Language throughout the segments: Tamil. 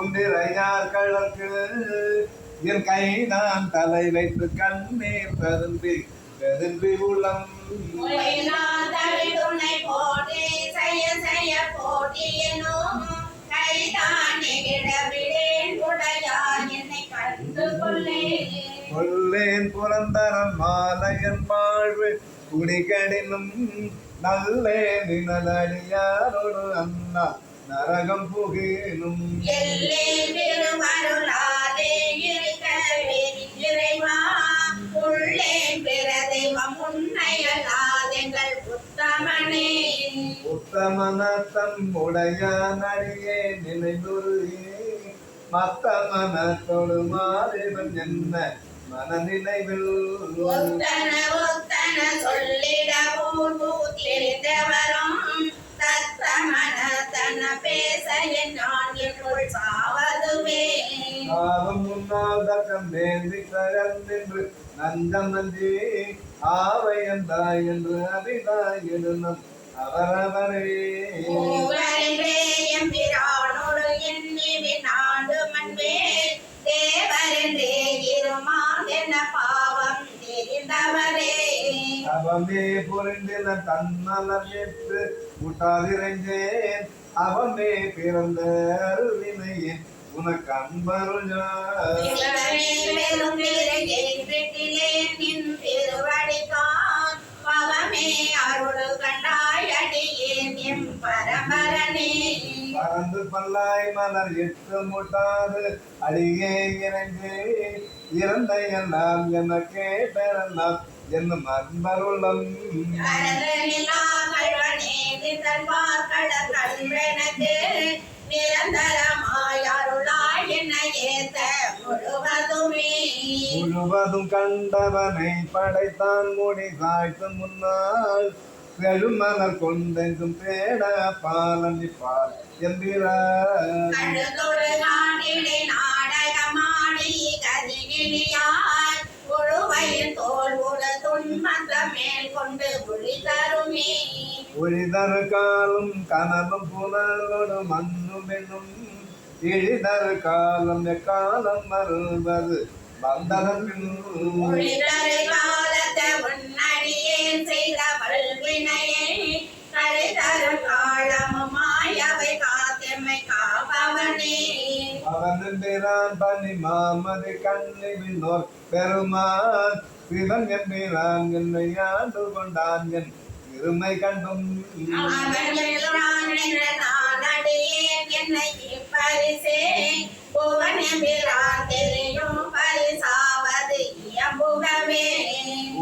குந்திரையார் கழற்கு என் கை நான் தலை வைத்து கண்ணீர் தரும்பி தரும்பி உள்ளம். முறைநாதரை துணை போற்றி செய்ய செய்ய போற்றியனும் கைதான் நெகிழ விடேன் உடையார் என்னை கண்டு கொள்ளே. கொல்லேன் புரந்தரன் மாலையன் வாழ்வு குடிகடினும் நல்லே நினதடியாரோடு அண்ணா. நரகம் புகினும். உத்தமனத்தம் உடைய நடிகே நினைந்துருகே மத்த மனத்தோடு மாறிவன் என்ன மனநினைவில்? ஒத்தன ஒத்தன சொல்லிட பூர்வூத்திருந்தவரும் தத்த மனத்தன பேச நான் என்னுள் சாவதுவே காலம் முன்னால் தக்கம் வேண்டி நின்று நஞ்சம் நன்றி ஆவையந்தாய் என்று அபிதாய் எழுநம் அவரவரே. எம்பிரானோடு எண்ணி அவமே புரிந்தின தன்னலம் ஏற்று விட்டாதிரைந்தேன் அவமே பிறந்த அருவினையின் உனக்கு அன்பருள் சிவனே பெரும் பிறகே வீட்டிலே நின் திருவடிதான் பவமே அருள் கண்டாய் அடியேன் எம் பரமரனே பறந்து பல்லாய் மலர் எட்டு முட்டாது அடியே இறைந்து. இறந்த எல்லாம் என கேட்டெல்லாம் என்னும் அன்பருளம் முழுவதும் கண்டவனை படைத்தான் முடி சாய்த்து முன்னால் செழுமலர் கொண்டெங்கும் தேட பாலன் பால் என்கிறார் நாடகமாடி முழுவையில் தோல் உட துன்பந்த மேல் கொண்டு ஒளி தருமே ஒளிதரு காலம் கனலும் புனலோடு மண்ணும் என்னும் இழிதரு காலம் எக்காலம் மறுவது வந்ததன் ஒளிதரு காலத்தை செய்த பல்வினையே அவன் பிரான் பனி மாமதி கண்ணி விண்ணோர் பெருமான். சிவன் எம்பிரான் என்னை ஆண்டு கொண்டான் என் இருமை கண்டும். என்னை இப்பரிசே. புவன் எம்பிரான் தெரியும் பரிசாவது இயம்புகவே.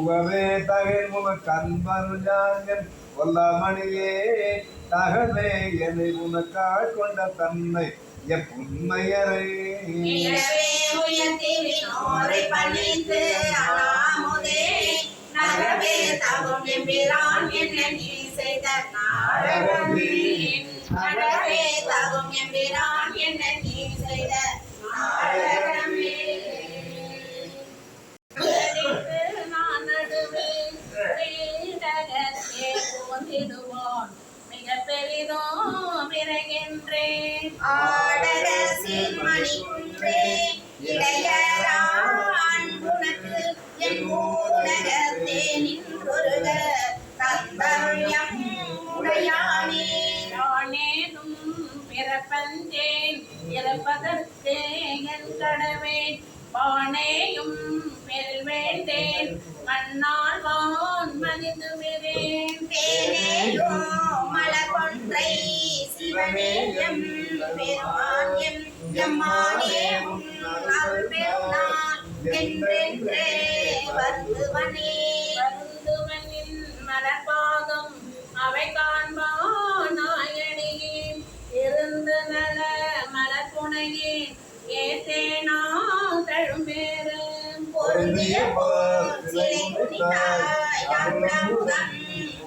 உகவே தகர் கொல்லாமணியே. தகவே என்னை உனக்காய் கொண்ட தன்னை எப்புண்மையரை இடவே உயர்த்தி அலாமுதே நரவே தகும் எம்பிரான் என்ன நீ செய்த நாடகமே தகும் எம்பிரான் என்ன நீ செய்த நாடகமே நான் நடுவே வீடகத்தே போந்திடுவோன் மிக பெரிதோ விரைகின்றேன். மணிக்குன்றே இடையரான்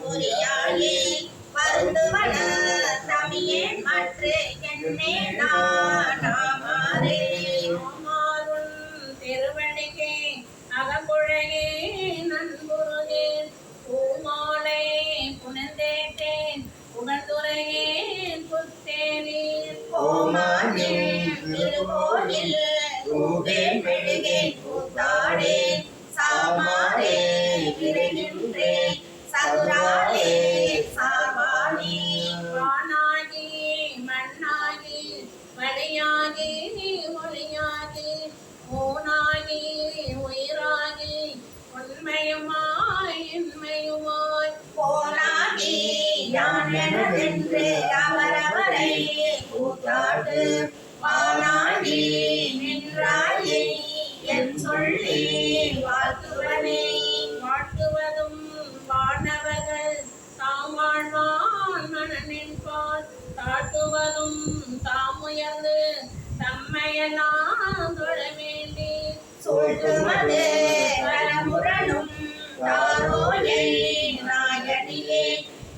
புரியாயே வருந்துவன தாட்டுவதும் தாமுயர்ந்து தம்மையெல்லாம் தொழ வேண்டி சூழ்த்துவது வரமுரணும். தாரோயை நாயடியே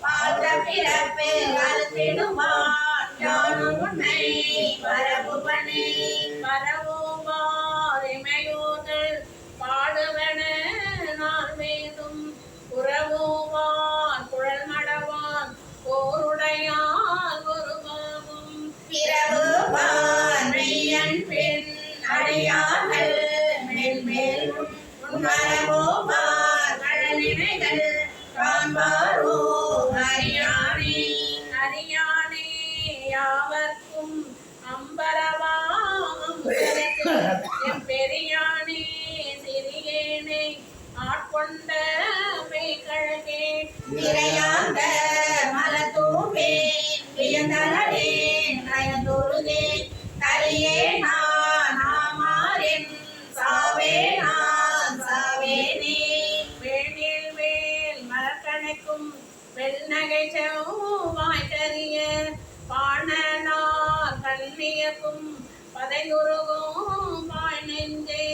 பார்த்த பிறப்பு அறுத்திடுவான் யானும் உன்னை வரவுவனே. பாணனார் பதையுருகும் பாய் நெஞ்சே.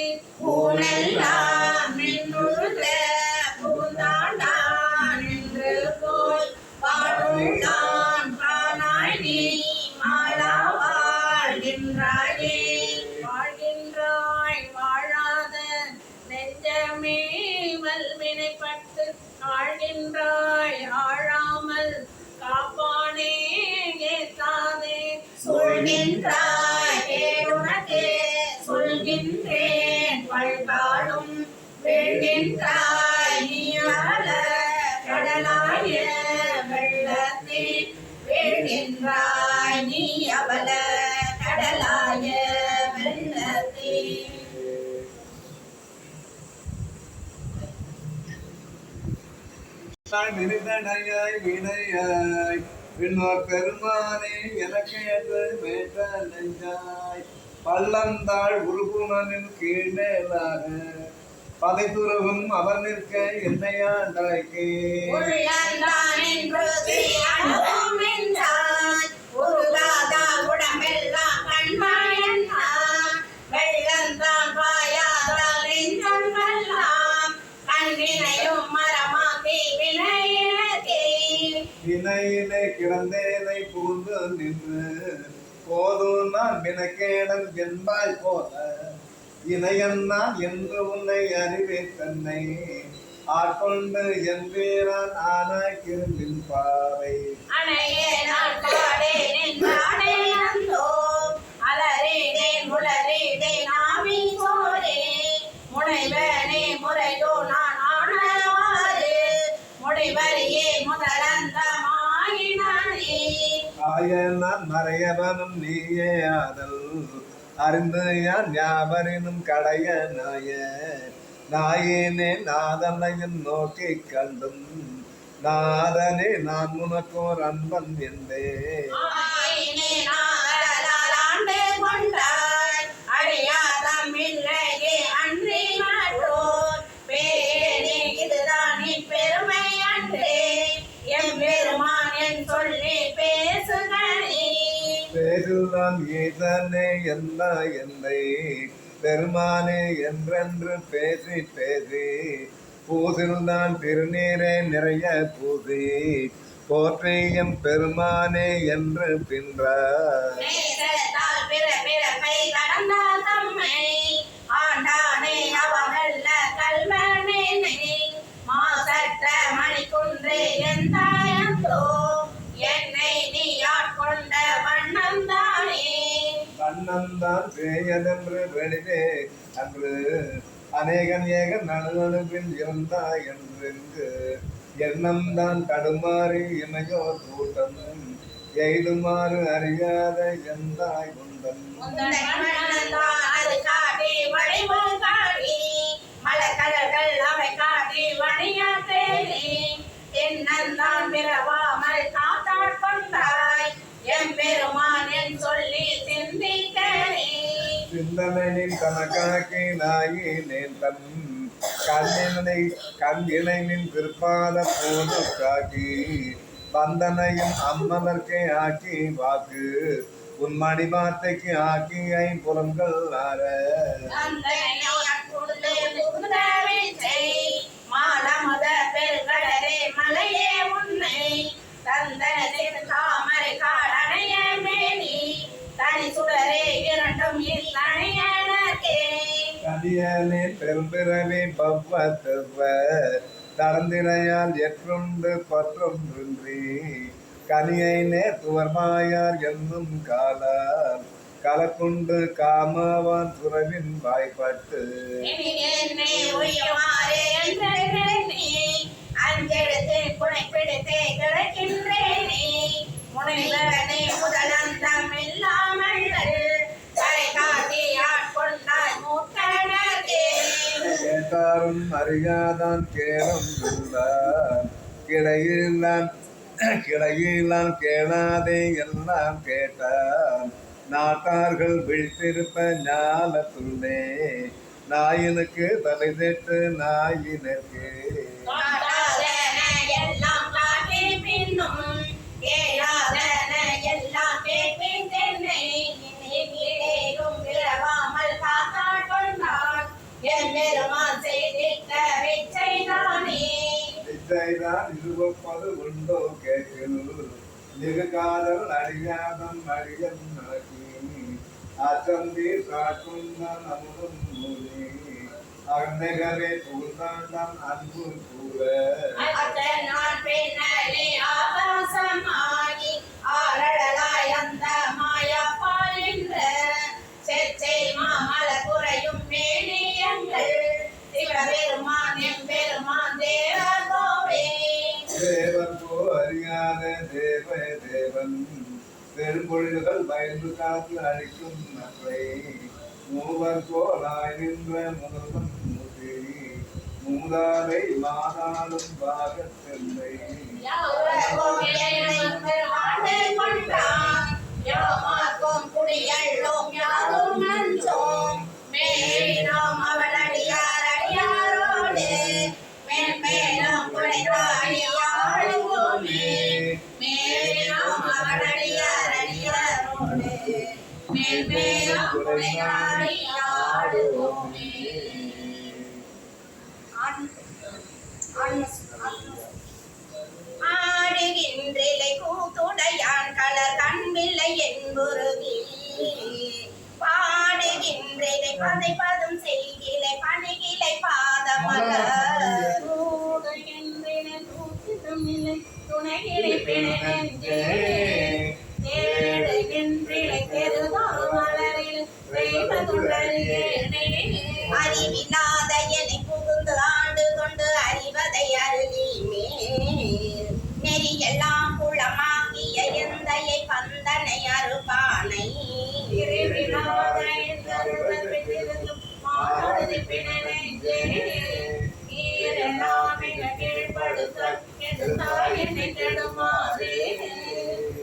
கடலாய வெள்ளத்தில் நீ அவல கடலாய வெள்ளத்தில் விரிதடையாய் வினையாய் விண்ணோர் பெருமானே எனக்கு என்று நெஞ்சாய் பள்ளந்தாள் உருகுணனின் கீழேலாக பதைத்துறவும் அவர் நிற்க என்னையாண்டாய்க்கே உள்ளந்தான் என்று அனுபவம் என்றாய். உருகாதால் உடம்பெல்லாம் கண்மயந்தான். வெள்ளந்தான் பாயாதால் நெஞ்சமெல்லாம் கண்ணினையும் மரமாக்கி வினையினக்கே. வினையிலே கிடந்தேனை புகுந்து நின்று போதும் நான் வினக்கேடன் என்பாய் போல இணையன் நான் என்று உன்னை அறிவேன் தன்னை ஆட்கொண்டு என் வீரன் ஆனாக்கிருந்தின் பாவை அணையே நான் பாடேன். அலறினேன் முளறினேன் ஆவின் சோரே. முனைவனே முறையோ நான் ஆனவாறு. முடிவரியே முதலந்தமாயினானே. ஆய நான் மறையவனும் நீயே ஆதல் அறிந்து யான் கடைய நாய நாயேனே நாதனையும் நோக்கி கண்டும் நாதனே நான் உனக்கோர் அன்பன் என்றே ஆயினே பேருதான் ஈசனே என்ன என்னை. பெருமானே என்றென்று பேசி பேசி பூசில் நான் திருநீரே நிறைய பூசி. போற்றியம் பெருமானே என்று பின்றார். மணிக்குன்றே என் தாயந்தோ. என்னை பேயதென்று வெளிவே. அன்று அநேகன் ஏக நடுநடுவில் இருந்தாய் என்று எண்ணம் தான் தடுமாறி இமையோ கூட்டம் எய்துமாறு அறியாத எந்தாய் குந்தன் உந்தன் மலக்கடல்கள் அவை காட்டி வழியா தேடி. பிறவாமல் கொண்டாய்? சிந்தனையின் கணக்காக்கி நாயினேன் தன் கண்ணினை கண்ணினை நின் பிற்பாத போது காக்கி வந்தனையும் அம்மதற்கே ஆக்கி வாக்கு உன் மணி வார்த்தைக்கு ஆக்கி ஐம்புலங்கள் ஆற கதியனே பெரும்பிறவி பவ்வத்தவ தரந்திரையால் எற்றுண்டு பற்றொன்றின்றி கனியை நேர்த்துவர்மாயார் என்னும் காலார் கலக்குண்டு காமவான் துறவின் வாய்ப்பட்டு. அஞ்செடுத்து புனை கிடக்கின்றேனே முதலா யாரும் அறியாதான் கேளும் இருந்தார் கிடையிலான் கிடையிலான் கேளாதே எல்லாம் கேட்டான் நாட்டார்கள் விழித்திருப்ப ஞானத்துள்ளே நாயினுக்கு தலை தெட்டு நாயினருக்கு எல்லாம் காட்டி பின்னும் கொண்டாள் என் பெருமான் செய்திட்ட விச்சைதானே இருபது உண்டோ கேட்டில் மிகு காதல் அறியாதம் அறியன் நகி அச்சந்தி காட்டுந்தான் அமுதம் மூலி அகநகரே புகுந்தாண்டான் அன்பு கூற. அத்தன் நான் பின்னலே ஆகாசமாகி ஆரடலாய் அந்த மாயப்பால் என்ற செச்சை மாமல குறையும் மேனியங்கள் சிவபெருமான் எம்பெருமான் தேவகோவே தேவன் போ அறியாத தேவ தேவன் பெரும்பொழில்கள் பயந்து காத்து அழிக்கும் மூவர் போலாய் நின்ற முதல்வன் மூர்த்தி மூதாதை மாதாளும் பாகத்தெல்லை ஆண்டு கொண்டான் யாமாக்கும் குடியள்ளோம் யாரும் ஆடுவோமே ஆடுகின்றிலை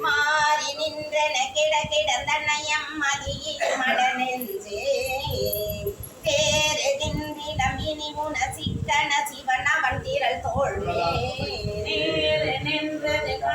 மாறி நின்றன கிட கிடந்தனையம் மதியில் மடனெஞ்சே தேறுகின்றிடம் இனி உன சிக்கன சிவன் அவன் திரள் தோல்வே நின்றவா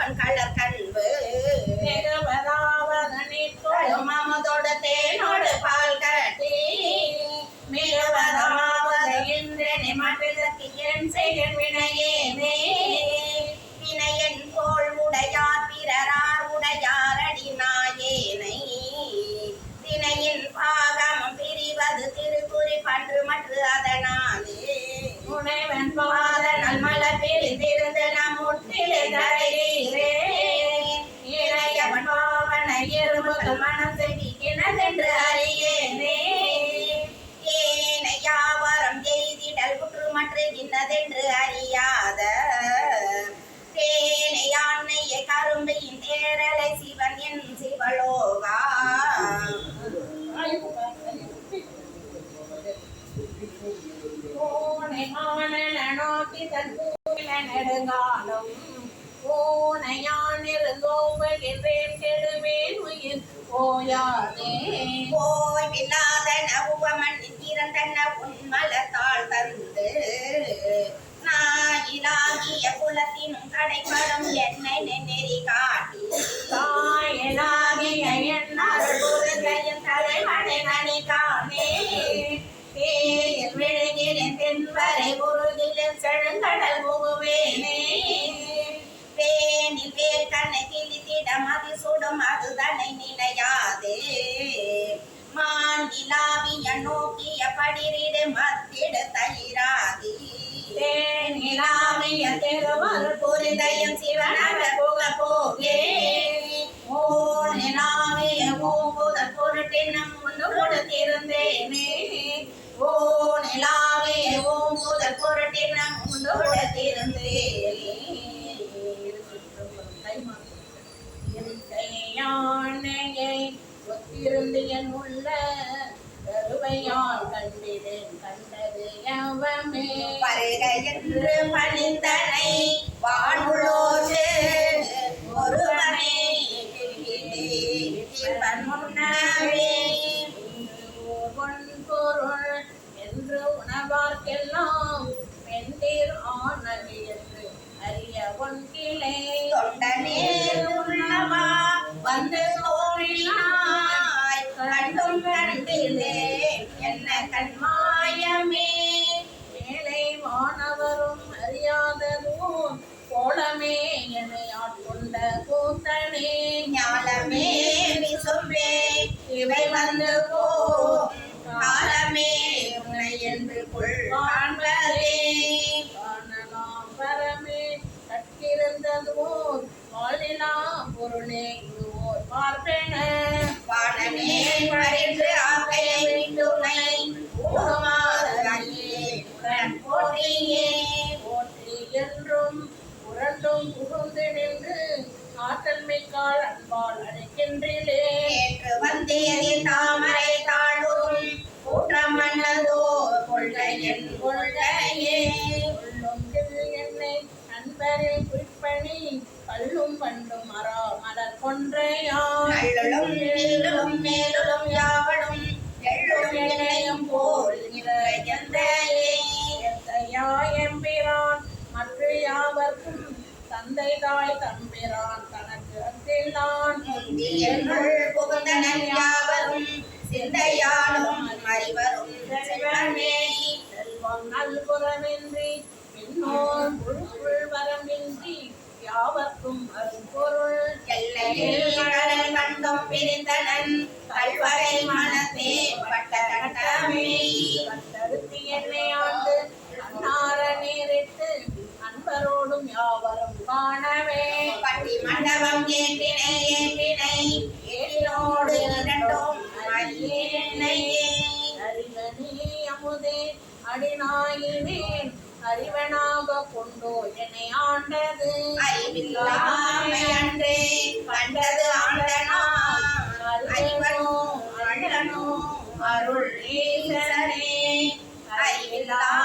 ஓயாதே போய் வில்லாத நவுவமன் இரண்டன தந்து நாயிலாகிய குலத்தினும் கடைப்படும் என்னை நெறி காட்டி. தாயனாகிய என்னார் அருள்புரிந்தையும் தலைவனை நனி காணே தேயில் விழுகிறேன் தென்வரை உருகிலும் செழுங்கடல் முகுவேனே. வேனில் வேல் கண்ணை கிழித்திட மதி சுடும் அது தன்னை நினையாதே. மாண்டிலாவிய நோக்கிய படிரிடு மத்திட தயிராகி புரிதயம் புக போகே ஓ நிலாவிய பொருட்டினம் கொடுத்திருந்தேனே ஓ நிலாவிய ஓங்குதல் பொருட்டினம் முன்னு யானையை என் உள்ள கருவையால் கண்டிடேன் கண்டது எவமே வருக என்று பணிந்தனை வாழ்வுளோடு ஒருவனே முன்னவே பொருள் என்று உணவார்க்கெல்லாம் பெண்டீர் ஆனது என்று அறிய ஒன்கிளே தொண்டனே உள்ளவா வந்து பொருளே ஓர் பார்ப்பென. வானமே மறைந்து ஆக்கையை விட்டுனை ஊடுமாறியே உடன் போற்றியே. போற்றி என்றும் புரண்டும் புகுந்து நின்று ஆற்றல் மிக்கால் அன்பால் அழைக்கின்றிலே ஏற்று வந்தேதில் தாமரை தாழும் கூற்றம் மன்னதோ கொள்கையின் கொள்கையே. உள்ளும் திரு என்னை நண்பரில் குறிப்பணி கல்லும் பண்டும் மரா மலர் நீளும் மேலும் யாவடும் எள்ளும் எண்ணையும் போல் எம்பிரான்? மற்ற யாவர்க்கும் தந்தை தாய் தம்பிரான். தனக்கு முந்தியனுள் புகுந்தனன் யாவரும் சிந்தையாலும் அறிவரும் செல்வமே. நல்புறமின்றி இன்னோர் புழுக்குள் வரமின்றி யாவர்க்கும் அரும்பொருள் எல்லையில் கடல் கண்டும் பிரிந்தனன். கல்வரை மனத்தே பட்ட கட்டமே கண்டறுத்தி என்னை ஆண்டு அன்னார நேரிட்டு அன்பரோடும் யாவரும் காணவே. பட்டி மண்டபம் ஏற்றினை ஏற்றினை. ஏற்றினோடு இரண்டும் அறிவனே அமுதே அடிநாயினேன் அறிவனாக கொண்டோ என்னை ஆண்டது அறிவில்லாமை கண்டது ஆண்டனா. அருள் ஈசனே அறிவில்லாமை